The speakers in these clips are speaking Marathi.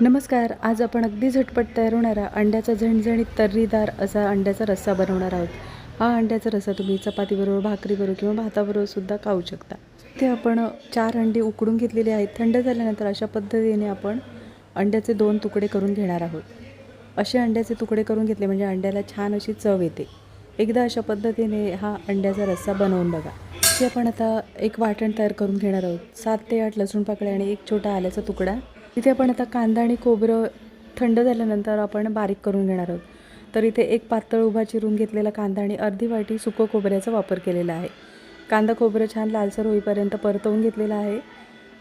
नमस्कार आज आपण अगदी झटपट तयार होणारा अंड्याचा झणझणीत तर्रीदार असा अंड्याचा रस्सा बनवणार आहोत. हा अंड्याचा रस्सा तुम्ही चपातीबरोबर भाकरीबरोबर किंवा भाताबरोबर सुद्धा खाऊ शकता. ते आपण चार अंडी उकडून घेतलेली आहेत. थंड झाल्यानंतर अशा पद्धतीने आपण अंड्याचे दोन तुकडे करून घेणार आहोत. असे अंड्याचे तुकडे करून घेतले म्हणजे अंड्याला छान अशी चव येते. एकदा अशा पद्धतीने हा अंड्याचा रस्सा बनवून बघा. ते आपण आता एक वाटण तयार करून घेणार आहोत. सात ते आठ लसूण पाकळ्या आणि एक छोटा आल्याचा तुकडा इथे आपण आता कांदा आणि खोबरं थंड झाल्यानंतर आपण बारीक करून घेणार आहोत. तर इथे एक पातळ उभा चिरून घेतलेला कांदा आणि अर्धी वाटी सुकं खोबऱ्याचा वापर केलेला आहे. कांदा खोबरं छान लालसर होईपर्यंत परतवून घेतलेलं आहे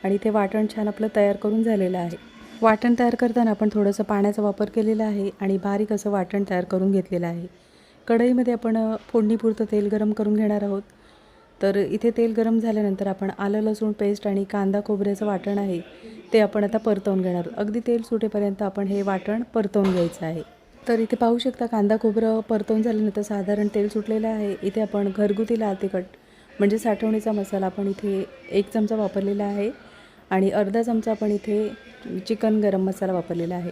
आणि इथे वाटण छान आपलं तयार करून झालेलं आहे. वाटण तयार करताना आपण थोडंसं पाण्याचा वापर केलेला आहे आणि बारीक असं वाटण तयार करून घेतलेलं आहे. कढईमध्ये आपण फोडणीपुरतं तेल गरम करून घेणार आहोत. तर इथे तेल गरम झाल्यानंतर आपण आलं लसूण पेस्ट आणि कांदा खोबऱ्याचं वाटण आहे. ते आपण आता परतवून घेणार अगदी तेल सुटेपर्यंत आपण हे वाटण परतवून घ्यायचं आहे. तर इथे पाहू शकता कांदा खोबरं परतवून झाल्यानंतर साधारण तेल सुटलेलं आहे. इथे आपण घरगुती लाल तिखट म्हणजे साठवणीचा मसाला आपण इथे एक चमचा वापरलेला आहे आणि अर्धा चमचा आपण इथे चिकन गरम मसाला वापरलेला आहे.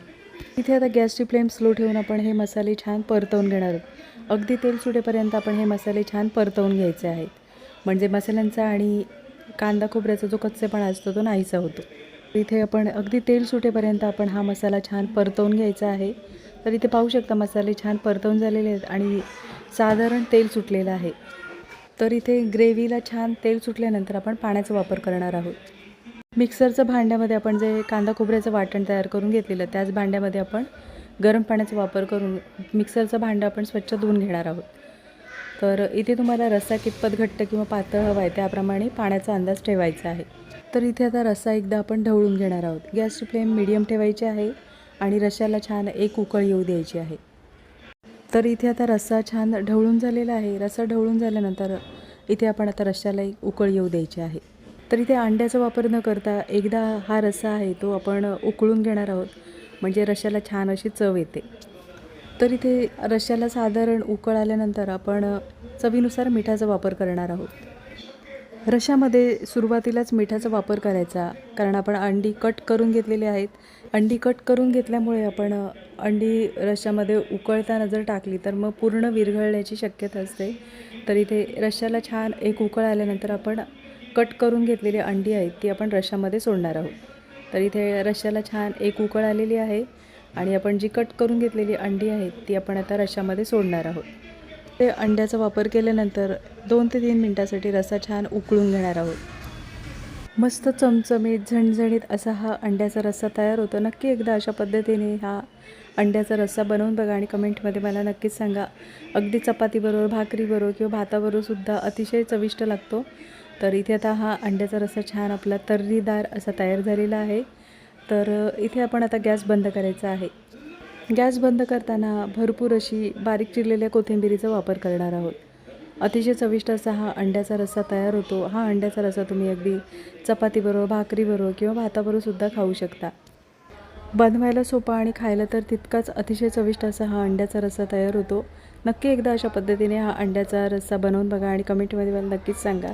इथे आता गॅसची फ्लेम स्लो ठेवून आपण हे मसाले छान परतवून घेणार आहोत. अगदी तेल सुटेपर्यंत आपण हे मसाले छान परतवून घ्यायचे आहेत. म्हणजे मसाल्यांचा आणि कांदा खोबऱ्याचा जो कच्चेपणा असतो तो नाहीसा होतो. इथे आपण अगदी तेल सुटेपर्यंत आपण हा मसाला छान परतवून घ्यायचा आहे. तर इथे पाहू शकता मसाले छान परतवून झालेले आहेत आणि साधारण तेल सुटलेलं आहे. तर इथे ग्रेव्हीला छान तेल सुटल्यानंतर आपण पाण्याचा वापर करणार आहोत. मिक्सरचं भांड्यामध्ये आपण जे कांदा खोबऱ्याचं वाटण तयार करून घेतलेलं त्याच भांड्यामध्ये आपण गरम पाण्याचा वापर करून मिक्सरचं भांडं आपण स्वच्छ धुवून घेणार आहोत. तर इथे तुम्हाला रस्सा कितपत घट्ट किंवा पातळ हवा आहे त्याप्रमाणे पाण्याचा अंदाज ठेवायचा आहे. तर इथे आता रस्सा एकदा आपण ढवळून घेणार आहोत. गॅसची फ्लेम मिडियम ठेवायची आहे आणि रश्याला छान एक उकळ येऊ द्यायची आहे. तर इथे आता रस्सा छान ढवळून झालेला आहे. रस्सा ढवळून झाल्यानंतर इथे आपण आता रश्श्याला एक उकळ येऊ द्यायची आहे. तर इथे अंड्याचा वापर न करता एकदा हा रस्सा आहे तो आपण उकळून घेणार आहोत. म्हणजे रश्श्याला छान अशी चव येते. तर इथे रश्याला साधारण उकळ आल्यानंतर आपण चवीनुसार मिठाचा वापर करणार आहोत. रश्यामध्ये सुरुवातीलाच मिठाचा वापर करायचा कारण आपण अंडी कट करून घेतलेली आहेत. अंडी कट करून घेतल्यामुळे आपण अंडी रश्यामध्ये उकळताना जर टाकली तर मग पूर्ण विरघळण्याची शक्यता असते. तर इथे रश्याला छान एक उकळ आल्यानंतर आपण कट करून घेतलेली अंडी आहेत ती आपण रश्यामध्ये सोडणार आहोत. तर इथे रश्याला छान एक उकळ आलेली आहे. आणि आपण जी कट करून घेतलेली अंडी आहेत ती आपण आता रशामध्ये सोडणार आहोत. ते अंड्याचा वापर केल्यानंतर दोन ते तीन मिनटासाठी रस्सा छान उकळून घेणार आहोत. मस्त चमचमीत झणझणीत असा हा अंड्याचा रस्सा तयार होतो. नक्की एकदा अशा पद्धतीने हा अंड्याचा रस्सा बनवून बघा आणि कमेंटमध्ये मला नक्कीच सांगा. अगदी चपातीबरोबर भाकरीबरोबर किंवा भाताबरोबर सुद्धा अतिशय चविष्ट लागतो. तर इथे आता हा अंड्याचा रस्सा छान आपला तर्रीदार असा तयार झालेला आहे. तर इथे आपण आता गॅस बंद करायचा आहे. गॅस बंद करताना भरपूर अशी बारीक चिरलेल्या कोथिंबिरीचा वापर करणार आहोत. अतिशय चविष्ट असा हा अंड्याचा रस्सा तयार होतो. हा अंड्याचा रस्सा तुम्ही अगदी चपातीबरोबर भाकरीबरोबर किंवा भाताबरोबर सुद्धा खाऊ शकता. बनवायला सोपा आणि खायला तर तितकाच अतिशय चविष्ट असा हा अंड्याचा रस्सा तयार होतो. नक्की एकदा अशा पद्धतीने हा अंड्याचा रस्सा बनवून बघा आणि कमेंटमध्ये मला नक्कीच सांगा.